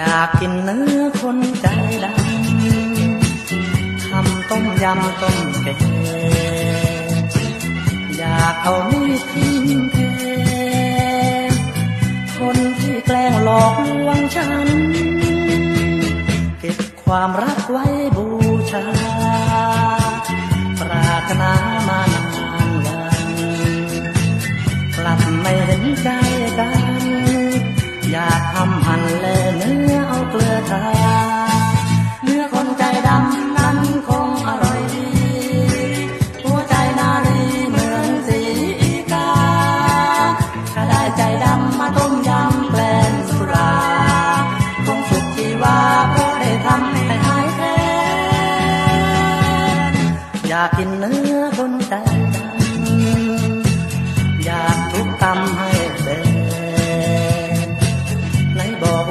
อยากกินเนื้อคนใจดำทำต้มยำต้มแกงอยากเอามีดทิ่มแทงคนที่แกล้งหลอกลวงฉัน เก็บความรักไว้บูชา ปรารถนามานานวันกลับไม่เห็นใจกัน อยากทำหั่นแลเนื้อเอาเกลือทาเนื้อคนใจดำนั้นคงอร่อยดีหัวใจนารีเหมือนสีกาถ้าได้ใจดำมาต้มยำแกล้มสุราคงสุขชีวาเพราะได้ทำให้หายแค้นอยากกิน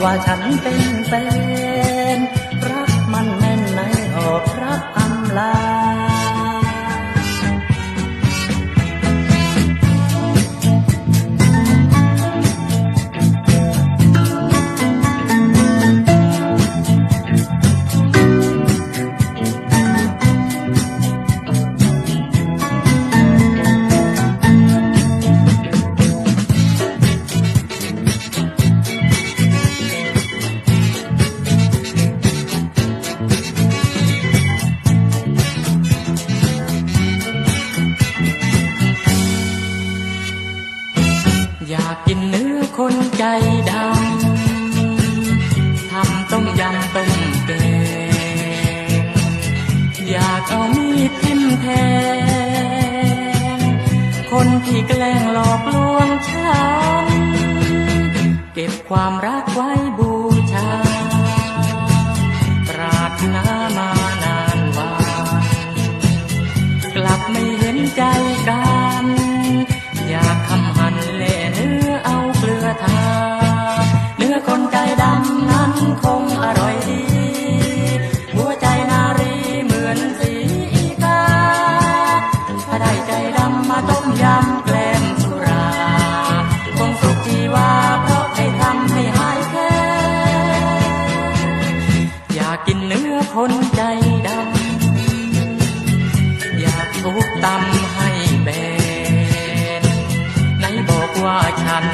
ว่าฉันเป็นแฟนรักมันแน่นในหอบรักอำลา อยากกินเนื้อคนใจดำทำต้มยำต้มแกงอยากเอามีดทิ่มแทงคนที่แกล้งหลอกลวงฉัน เก็บความรักไว้บูชา ปรารถนามานานวันกลับไม่เห็นใจกัน นื้อคนใจดำอยากทุกตำให้แบนไหนบอกว่าฉัน